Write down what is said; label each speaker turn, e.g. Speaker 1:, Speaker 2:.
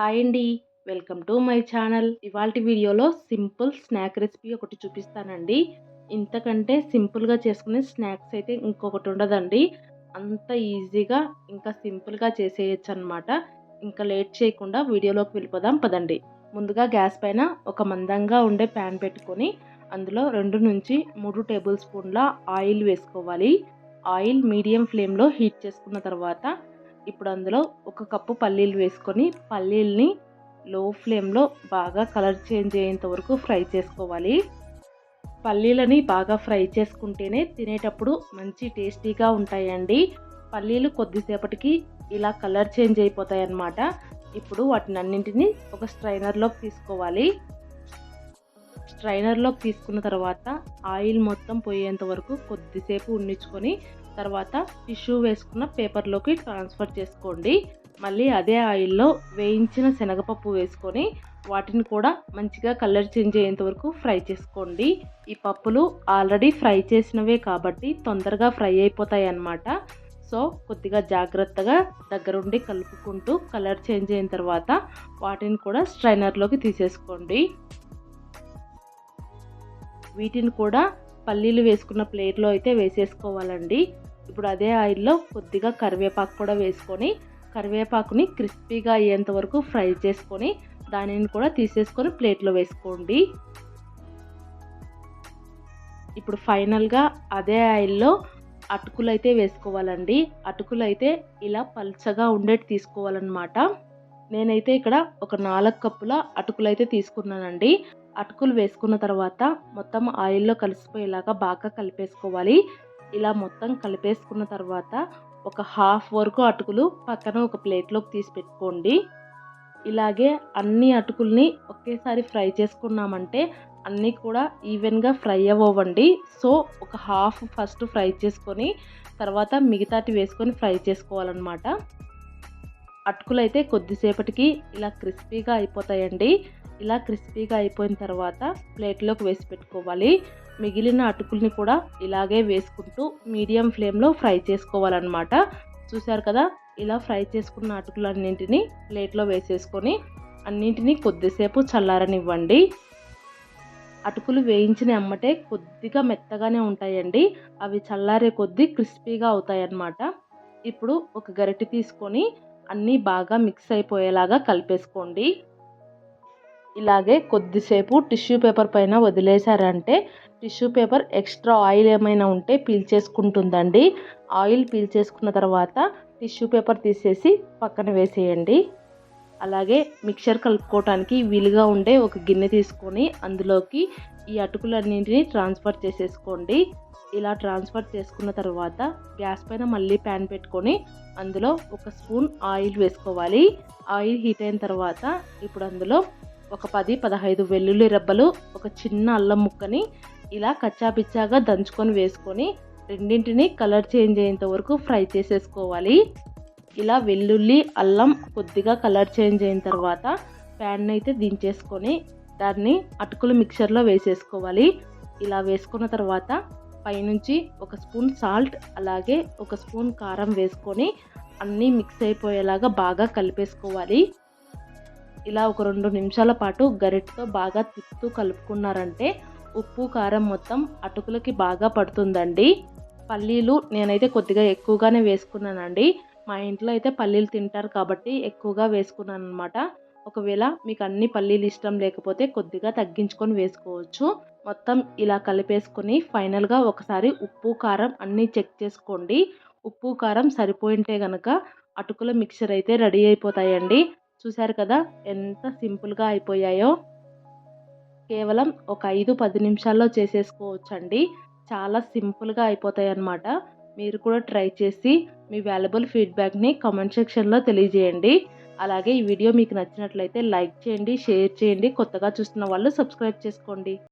Speaker 1: Hi అండి. Welcome to my channel. ఇవాళ వీడియోలో సింపుల్ స్నాక్ రెసిపీ ఒకటి చూపిస్తానండి. ఇంతకంటే సింపుల్గా చేసుకునే స్నాక్స్ అయితే ఇంకొకటి ఉండదండి. అంత ఈజీగా ఇంకా సింపుల్గా చేసేయచ్చు అనమాట ఇంకా లేట్ చేయకుండా వీడియోలోకి వెళ్ళిపోదాం పదండి. ముందుగా గ్యాస్ పైన ఒక మందంగా ఉండే ప్యాన్ పెట్టుకొని అందులో రెండు నుంచి మూడు టేబుల్ స్పూన్ల ఆయిల్ వేసుకోవాలి. ఆయిల్ మీడియం ఫ్లేమ్లో హీట్ చేసుకున్న తర్వాత ఇప్పుడు అందులో ఒక కప్పు పల్లీలు వేసుకొని పల్లీల్ని లో ఫ్లేమ్లో బాగా కలర్ చేంజ్ అయ్యేంత వరకు ఫ్రై చేసుకోవాలి. పల్లీలని బాగా ఫ్రై చేసుకుంటేనే తినేటప్పుడు మంచి టేస్టీగా ఉంటాయండి. పల్లీలు కొద్దిసేపటికి ఇలా కలర్ చేంజ్ అయిపోతాయి అన్నమాట ఇప్పుడు వాటిని అన్నింటినీ ఒక స్ట్రైనర్లోకి తీసుకోవాలి. స్ట్రైనర్లోకి తీసుకున్న తర్వాత ఆయిల్ మొత్తం పోయేంత వరకు కొద్దిసేపు ఉండించుకొని తర్వాత టిష్యూ వేసుకున్న పేపర్లోకి ట్రాన్స్ఫర్ చేసుకోండి. మళ్ళీ అదే ఆయిల్లో వేయించిన శనగపప్పు వేసుకొని వాటిని కూడా మంచిగా కలర్ చేంజ్ అయ్యేంత వరకు ఫ్రై చేసుకోండి. ఈ పప్పులు ఆల్రెడీ ఫ్రై చేసినవే కాబట్టి తొందరగా ఫ్రై అయిపోతాయి అన్నమాట. సో కొద్దిగా జాగ్రత్తగా దగ్గరుండి కలుపుకుంటూ కలర్ చేంజ్ అయిన తర్వాత వాటిని కూడా స్ట్రైనర్లోకి తీసేసుకోండి. వీటిని కూడా పల్లీలు వేసుకున్న ప్లేట్లో అయితే వేసేసుకోవాలండి. ఇప్పుడు అదే ఆయిల్లో కొద్దిగా కరివేపాకు కూడా వేసుకొని కరివేపాకుని క్రిస్పీగా అయ్యేంత వరకు ఫ్రై చేసుకొని దానిని కూడా తీసేసుకొని ప్లేట్లో వేసుకోండి. ఇప్పుడు ఫైనల్గా అదే ఆయిల్లో అటుకులు అయితే వేసుకోవాలండి. అటుకులు అయితే ఇలా పల్చగా ఉండేటి తీసుకోవాలన్నమాట. నేనైతే ఇక్కడ ఒక నాలుగు కప్పుల అటుకులు అయితే తీసుకున్నానండి. అటుకులు వేసుకున్న తర్వాత మొత్తం ఆయిల్లో కలిసిపోయేలాగా బాగా కలిపేసుకోవాలి. ఇలా మొత్తం కలిపేసుకున్న తర్వాత ఒక హాఫ్ వరకు అటుకులు పక్కన ఒక ప్లేట్లోకి తీసి పెట్టుకోండి. ఇలాగే అన్ని అటుకుల్ని ఒకేసారి ఫ్రై చేసుకున్నామంటే అన్నీ కూడా ఈవెన్గా ఫ్రై అవ్వండి సో ఒక హాఫ్ ఫస్ట్ ఫ్రై చేసుకొని తర్వాత మిగతాటి వేసుకొని ఫ్రై చేసుకోవాలన్నమాట. అటుకులైతే కొద్దిసేపటికి ఇలా క్రిస్పీగా అయిపోతాయండి. ఇలా క్రిస్పీగా అయిపోయిన తర్వాత ప్లేట్లోకి వేసి పెట్టుకోవాలి. మిగిలిన అటుకుల్ని కూడా ఇలాగే వేసుకుంటూ మీడియం ఫ్లేమ్లో ఫ్రై చేసుకోవాలన్నమాట. చూసారు కదా? ఇలా ఫ్రై చేసుకున్న అటుకులన్నింటినీ ప్లేట్లో వేసేసుకొని అన్నింటినీ కొద్దిసేపు చల్లారనివ్వండి. అటుకులు వేయించిన అమ్మటే కొద్దిగా మెత్తగానే ఉంటాయండి. అవి చల్లారే కొద్దీ క్రిస్పీగా అవుతాయి అన్నమాట ఇప్పుడు ఒక గరిటె తీసుకొని అన్నీ బాగా మిక్స్ అయిపోయేలాగా కలిపేసుకోండి. ఇలాగే కొద్దిసేపు టిష్యూ పేపర్ పైన వదిలేశారంటే టిష్యూ పేపర్ ఎక్స్ట్రా ఆయిల్ ఏమైనా ఉంటే పీల్చేసుకుంటుందండి ఆయిల్ పీల్చేసుకున్న తర్వాత టిష్యూ పేపర్ తీసేసి పక్కన వేసేయండి. అలాగే మిక్చర్ కలుపుకోవటానికి వీలుగా ఉండే ఒక గిన్నె తీసుకొని అందులోకి ఈ అటుకులన్నింటినీ ట్రాన్స్ఫర్ చేసేసుకోండి. ఇలా ట్రాన్స్ఫర్ చేసుకున్న తర్వాత గ్యాస్ పైన మళ్ళీ ప్యాన్ పెట్టుకొని అందులో ఒక స్పూన్ ఆయిల్ వేసుకోవాలి. ఆయిల్ హీట్ అయిన తర్వాత ఇప్పుడు అందులో ఒక పది పదహైదు వెల్లుల్లి రెబ్బలు ఒక చిన్న అల్లం ముక్కని ఇలా కచ్చాపిచ్చాగా దంచుకొని వేసుకొని రెండింటిని కలర్ చేంజ్ అయ్యేంత వరకు ఫ్రై చేసేసుకోవాలి. ఇలా వెల్లుల్లి అల్లం కొద్దిగా కలర్ చేంజ్ అయిన తర్వాత ప్యాన్ అయితే దించేసుకొని దాన్ని అటుకులు మిక్చర్లో వేసేసుకోవాలి. ఇలా వేసుకున్న తర్వాత పైనుంచి ఒక స్పూన్ సాల్ట్ అలాగే ఒక స్పూన్ కారం వేసుకొని అన్నీ మిక్స్ అయిపోయేలాగా బాగా కలిపేసుకోవాలి. ఇలా ఒక రెండు నిమిషాల పాటు గరిటతో బాగా తిప్పుతూ కలుపుకున్నారంటే ఉప్పు కారం మొత్తం అటుకులకి బాగా పడుతుందండి. పల్లీలు నేనైతే కొద్దిగా ఎక్కువగానే వేసుకున్నానండి. మా ఇంట్లో అయితే పల్లీలు తింటారు కాబట్టి ఎక్కువగా వేసుకున్నాను అనమాట ఒకవేళ మీకు అన్ని పల్లీలు ఇష్టం లేకపోతే కొద్దిగా తగ్గించుకొని వేసుకోవచ్చు. మొత్తం ఇలా కలిపేసుకుని ఫైనల్గా ఒకసారి ఉప్పు కారం అన్నీ చెక్ చేసుకోండి. ఉప్పు కారం సరిపోయింటే కనుక అటుకుల మిక్చర్ అయితే రెడీ అయిపోతాయండి. చూశారు కదా ఎంత సింపుల్గా అయిపోయాయో. కేవలం ఒక ఐదు పది నిమిషాల్లో చేసేసుకోవచ్చండి. చాలా సింపుల్గా అయిపోతాయి అన్నమాట మీరు కూడా ట్రై చేసి మీ వాల్యుబుల్ ఫీడ్బ్యాక్ని కామెంట్ సెక్షన్లో తెలియజేయండి. అలాగే ఈ వీడియో మీకు నచ్చినట్లయితే లైక్ చేయండి షేర్ చేయండి కొత్తగా చూస్తున్న వాళ్ళు సబ్స్క్రైబ్ చేసుకోండి.